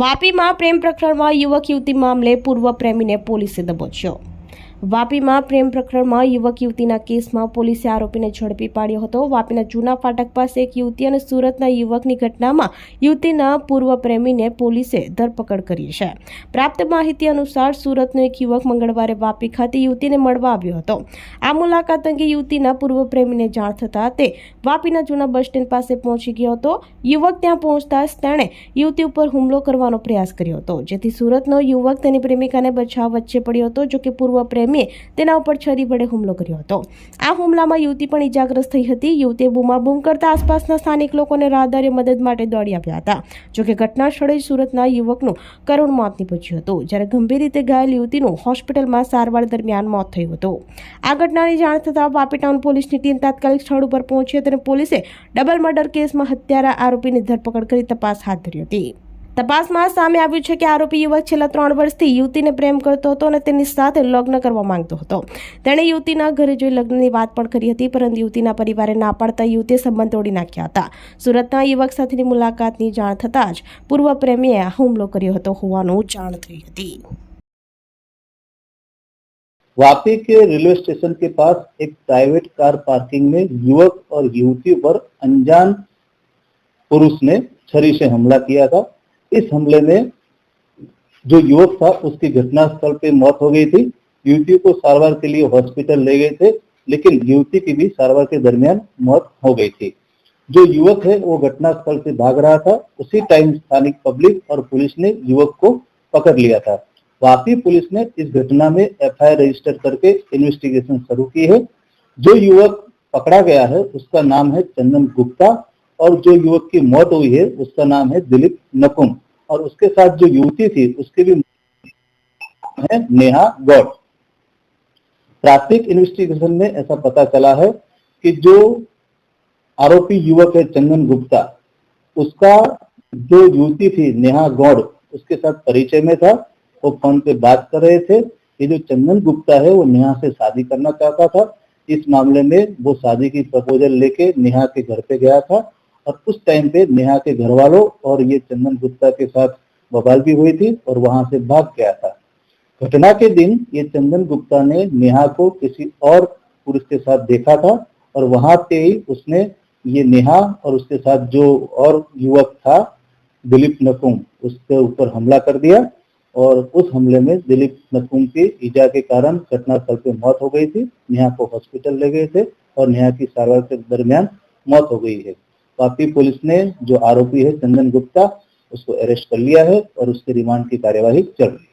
વાપીમાં પ્રેમ પ્રકરણમાં યુવક યુવતી મામલે પૂર્વ પ્રેમીને પોલીસે દબોચ્યો વાપીમાં પ્રેમ પ્રકરણમાં યુવક યુવતીના કેસમાં પોલીસે આરોપીને ઝડપી પાડ્યો હતો વાપીના જૂના ફાટક પાસે એક યુવતી અને સુરતના યુવકની ઘટનામાં યુવતીના પૂર્વ પ્રેમીને પોલીસે ધરપકડ કરી છે પ્રાપ્ત માહિતી અનુસાર સુરતનો એક યુવક મંગળવારે વાપી ખાતે યુવતીને મળવા આવ્યો હતો આ મુલાકાત અંગે યુવતીના પૂર્વ પ્રેમીને જાણ થતા તે વાપીના જૂના બસ સ્ટેન્ડ પાસે પહોંચી ગયો હતો યુવક ત્યાં પહોંચતા જ તેણે યુવતી ઉપર હુમલો કરવાનો પ્રયાસ કર્યો હતો જેથી સુરતનો યુવક તેની પ્રેમિકાને બચાવ વચ્ચે પડ્યો હતો જો કે પૂર્વ પ્રેમી કર્મીએ તેના ઉપર છરી વડે હુમલો કર્યો હતો આ હુમલામાં યુવતી પણ ઇજાગ્રસ્ત થઈ હતી યુવતીએ બૂમાબૂમ કરતા આસપાસના સ્થાનિક લોકોને રાહદારે મદદ માટે દોડી આવ્યા હતા જોકે ઘટના સ્થળે સુરતના યુવકનું કરુણ મોત નીપજ્યું હતું જ્યારે ગંભીર રીતે ઘાયલ યુવતીનું હોસ્પિટલમાં સારવાર દરમિયાન મોત થયું હતું આ ઘટનાની જાણ થતાં વાપી ટાઉન પોલીસની ટીમ તાત્કાલિક સ્થળ ઉપર પહોંચી હતી અને પોલીસે ડબલ મર્ડર કેસમાં હત્યારા આરોપીની ધરપકડ કરી તપાસ હાથ ધરી હતી તપાસમાં સામે આવ્યું છે કે આરોપી યુવક છેલ્લા 3 વર્ષથી યુતિને પ્રેમ કરતો હતો અને તેની સાથે લગ્ન કરવા માંગતો હતો તેણે યુતિના ઘરે જે લગ્નની વાત પણ કરી હતી પરંતુ યુતિના પરિવારે ના પાડતા યુતે સંબંધ તોડી નાખ્યા હતા સુરતના યુવક સાથેની મુલાકાતની જાણ થતાં જ પૂર્વ પ્રેમીએ હુમલો કર્યો હતો હોવાનો ઉચાણકઈ હતી વાપી કે રેલવે સ્ટેશન કે પાસ એક પ્રાઇવેટ કાર પાર્કિંગ મે યુવક ઓર યુતિ પર અજાણ પુરુષ ને છરી સે હમલા કિયા થા इस हमले में जो युवक था उसकी घटनास्थल पे मौत हो गई थी युवती को सारवार के लिए हॉस्पिटल ले गए थे लेकिन युवती की भी सारवार के दरमियान मौत हो गई थी जो युवक है वो घटनास्थल से भाग रहा था उसी टाइम स्थानीय पब्लिक और पुलिस ने युवक को पकड़ लिया था वापी पुलिस ने इस घटना में एफआईआर रजिस्टर करके इन्वेस्टिगेशन शुरू की है जो युवक पकड़ा गया है उसका नाम है चंदन गुप्ता और जो युवक की मौत हुई है उसका नाम है दिलीप नकुम और उसके साथ जो युवती थी उसके भी है नेहा गौड़ प्राथमिक इन्वेस्टिगेशन में ऐसा पता चला है कि जो आरोपी युवक है चंदन गुप्ता उसका जो युवती थी नेहा गौड़ उसके साथ परिचय में था वो फोन पे बात कर रहे थे ये जो चंदन गुप्ता है वो नेहा से शादी करना चाहता था इस मामले में वो शादी की प्रपोजल लेके नेहा के घर पे गया था और उस टाइम पे नेहा के घर वालों और ये चंदन गुप्ता के साथ बवाल भी हुई थी और वहां से भाग गया था घटना के दिन ये चंदन गुप्ता ने नेहा को किसी और पुरुष के साथ देखा था और वहां पे ही उसने ये नेहा और उसके साथ जो और युवक था दिलीप नकुम उसके ऊपर हमला कर दिया और उस हमले में दिलीप नकुम की ईजा के कारण घटनास्थल पे मौत हो गई थी नेहा को हॉस्पिटल ले गए थे और नेहा की सारवार के दरमियान मौत हो गई है पापी पुलिस ने जो आरोपी है चंदन गुप्ता उसको अरेस्ट कर लिया है और उसके रिमांड की कार्यवाही चल रही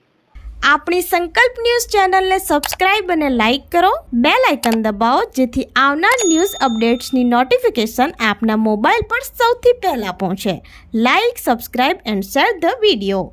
આપણી સંકલ્પ ન્યૂઝ ચેનલને સબસ્ક્રાઇબ અને લાઇક કરો બે લાઇકન દબાવો જેથી આવનાર ન્યૂઝ અપડેટ્સની નોટિફિકેશન આપના મોબાઈલ પર સૌથી પહેલા પહોંચે like subscribe and share the video